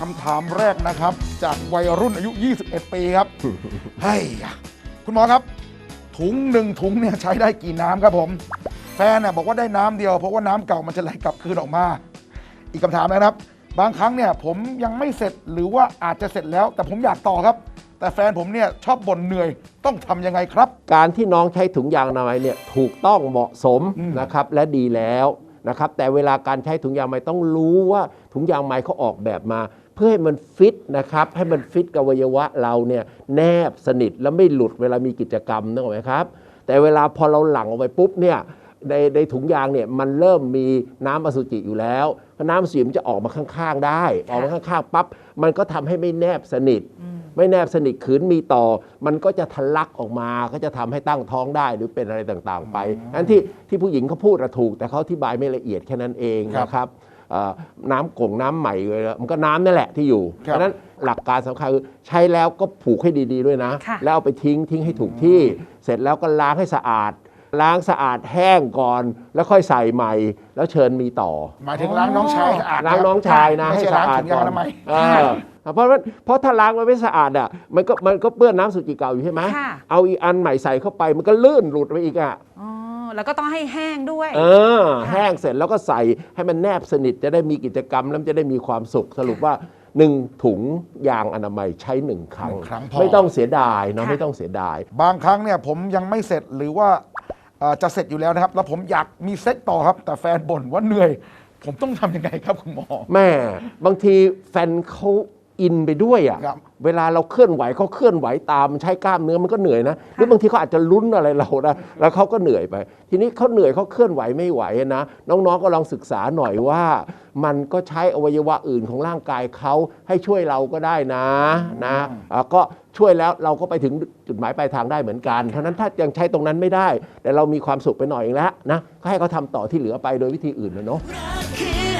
คำถามแรกนะครับ จากวัยรุ่นอายุ 21 ปีครับ เฮ้ยคุณหมอครับ ถุงหนึ่งถุงเนี่ยใช้ได้กี่น้ำครับผม แฟนเนี่ยบอกว่าได้น้ำเดียวเพราะว่าน้ำเก่ามันจะไหลกลับคืนออกมา อีกคำถามนะครับ บางครั้งเนี่ยผมยังไม่เสร็จหรือว่าอาจจะเสร็จแล้ว แต่ผมอยากต่อครับ แต่แฟนผมเนี่ยชอบบ่นเหนื่อยต้องทำยังไงครับ การที่น้องใช้ถุงยางอนามัยเนี่ยถูกต้องเหมาะสมอืม นะครับและดีแล้วนะครับแต่เวลาการใช้ถุงยางอนามัยต้องรู้ว่าถุงยางอนามัยเขาออกแบบมาเพื่อให้มันฟิตนะครับ ให้มันฟิตกับอวัยวะเราเนี่ยแนบสนิทแล้วไม่หลุดเวลามีกิจกรรมนึกออกไหมครับ แต่เวลาพอเราหลั่งออกไปปุ๊บเนี่ยในในถุงยางเนี่ยมันเริ่มมีน้ำอสุจิอยู่แล้วเพราะน้ำอสุจิมันจะออกมาข้างๆ ได้ ออกมาข้างๆปั๊บมันก็ทำให้ไม่แนบสนิท ไม่แนบสนิทขืนมีต่อ มันก็จะทะลักออกมาก็จะทำให้ตั้งท้องได้หรือเป็นอะไรต่างๆ ไปอันที่ที่ผู้หญิงเขาพูดอะถูก แต่เขาอธิบายไม่ละเอียดแค่นั้นเองครับนะครับเอ่อ น้ำกงน้ำใหม่เลยมันก็น้ำนั่นแหละที่อยู่คเพรับราะฉะนั้นหลักการสำคัญคือใช้แล้วก็ผูกให้ดี ๆด้วยนะ ค่ะ แล้วเอาไปทิ้งทิ้งให้ถูกที่ เสร็จแล้วก็ล้างให้สะอาด ล้างสะอาดแห้งก่อน แล้วค่อยใส่ใหม่ แล้วเชิญมีต่อ หมายถึงล้างน้องชายสะอาดล้างน้องชายนะไม่ให้ใช่สะล้างอาดถุงยางก่ออนนามัยเออเพราะว่าเพราะถ้าล้างมันไม่สะอาดอะมันก็มันก็เปื้อนน้ำสุจิเก่าอยู่ใช่ไหมค่ะ เอาอีกอันใหม่ใส่เข้าไปมันก็ลื่นหลุดไปอีกอะ อ๋อ แล้วก็ต้องให้แห้งด้วย เออ แห้งเสร็จแล้วก็ใส่ให้มันแนบสนิทจะได้มีกิจกรรมแล้วมันจะได้มีความสุขสรุปว่าหนึ่งถุงยางอนามัยใช้หนึ่งครั้ง หนึ่งครั้งพอ ไม่ต้องเสียดายเนาะค่ะ ไม่ต้องเสียดาย บางครั้งเนี่ยผมยังไม่เสร็จหรือว่าเอ่อจะเสร็จอยู่แล้วนะครับ แล้วผมอยากมีเซ็กต่อครับ แต่แฟนบ่นว่าเหนื่อย ผมต้องทำยังไงครับคุณหมอ แม่บางทีแฟนเขา อินไปด้วยอะครับเวลาเราเคลื่อนไหวเขาเคลื่อนไหวตามใช้กล้ามเนื้อมันก็เหนื่อยนะหรือบางทีเขาอาจจะลุ้นอะไรเรานะแล้วเขาก็เหนื่อยไป ทีนี้เขาเหนื่อยเขาเคลื่อนไหวไม่ไหวนะน้องๆก็ลองศึกษาหน่อยว่า มันก็ใช้อวัยวะอื่นของร่างกายเขาให้ช่วยเราก็ได้นะนะอะก็ช่วยแล้วเราก็ไปถึงจุดหมายปลายทางได้เหมือนกันเพราะฉะนั้นถ้ายังใช้ตรงนั้นไม่ได้ แต่เรามีความสุขไปหน่อยเองแล้วนะก็ให้เขาทำต่อที่เหลือไปโดยวิธีอื่นนะเนาะรั